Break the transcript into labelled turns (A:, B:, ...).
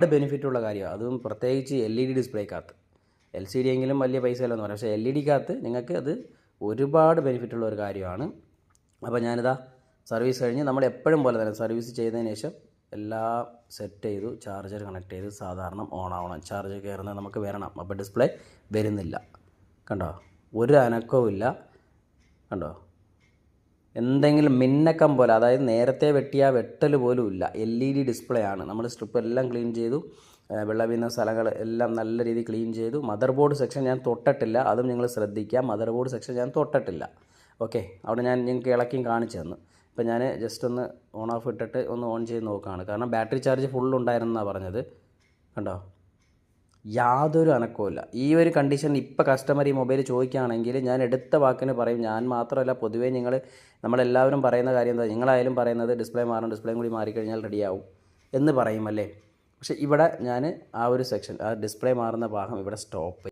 A: ഒരുപാട് ബെനിഫിറ്റ് ഉള്ള കാര്യമാണ്. അതും പ്രത്യേകിച്ച് എൽ ഇ ഡി ഡിസ്പ്ലേക്കകത്ത് എൽ സി ഡി എങ്കിലും വലിയ പൈസ അല്ലെന്ന് പറയാം. പക്ഷേ എൽ ഇ ഡിക്കകത്ത് നിങ്ങൾക്ക് അത് ഒരുപാട് ബെനിഫിറ്റ് ഉള്ള ഒരു കാര്യമാണ്. അപ്പോൾ ഞാനിതാ സർവീസ് കഴിഞ്ഞ് നമ്മൾ എപ്പോഴും പോലെ തന്നെ സർവീസ് ചെയ്തതിന് ശേഷം എല്ലാം സെറ്റ് ചെയ്തു ചാർജർ കണക്ട് ചെയ്ത്. സാധാരണ ഓൺ ആവണം ചാർജ് കയറുന്നത് നമുക്ക് വരണം. അപ്പോൾ ഡിസ്പ്ലേ വരുന്നില്ല. കണ്ടോ? ഒരു അനക്കവും ഇല്ല കണ്ടോ? എന്തെങ്കിലും മിന്നക്കം പോലെ അതായത് നേരത്തെ വെട്ടിയ വെട്ടൽ പോലും ഇല്ല. എൽ ഇ ഡി ഡിസ്പ്ലേ ആണ്. നമ്മൾ സ്ട്രിപ്പ് എല്ലാം ക്ലീൻ ചെയ്തു. വെള്ളം വീഴുന്ന സ്ഥലങ്ങൾ എല്ലാം നല്ല രീതിയിൽ ക്ലീൻ ചെയ്തു. മദർ ബോർഡ് സെക്ഷൻ ഞാൻ തൊട്ടിട്ടില്ല. അതും നിങ്ങൾ ശ്രദ്ധിക്കുക. മദർ ബോർഡ് സെക്ഷൻ ഞാൻ തൊട്ടിട്ടില്ല. ഓക്കെ അവിടെ ഞാൻ നിങ്ങൾക്ക് ഇളക്കിയും കാണിച്ചു തന്നു. ഇപ്പം ഞാൻ ജസ്റ്റ് ഒന്ന് ഓൺ ഓഫ് ഇട്ടിട്ട് ഒന്ന് ഓൺ ചെയ്ത് നോക്കുകയാണ്. കാരണം ബാറ്ററി ചാർജ് ഫുൾ ഉണ്ടായിരുന്നാണ് പറഞ്ഞത്. കണ്ടോ? യാതൊരു അനക്കവുമില്ല. ഈ ഒരു കണ്ടീഷൻ ഇപ്പോൾ കസ്റ്റമർ ഈ മൊബൈൽ ചോദിക്കുകയാണെങ്കിൽ ഞാൻ എടുത്ത വാക്കിന് പറയും ഞാൻ മാത്രമല്ല പൊതുവേ നിങ്ങൾ നമ്മളെല്ലാവരും പറയുന്ന കാര്യം എന്താ നിങ്ങളായാലും പറയുന്നത് ഡിസ്പ്ലേ മാറണം ഡിസ്പ്ലേയും കൂടി മാറിക്കഴിഞ്ഞാൽ റെഡിയാവും എന്ന് പറയും അല്ലേ? പക്ഷേ ഇവിടെ ഞാൻ ആ ഒരു സെക്ഷൻ ആ ഡിസ്പ്ലേ മാറുന്ന ഭാഗം ഇവിടെ സ്റ്റോപ്പ്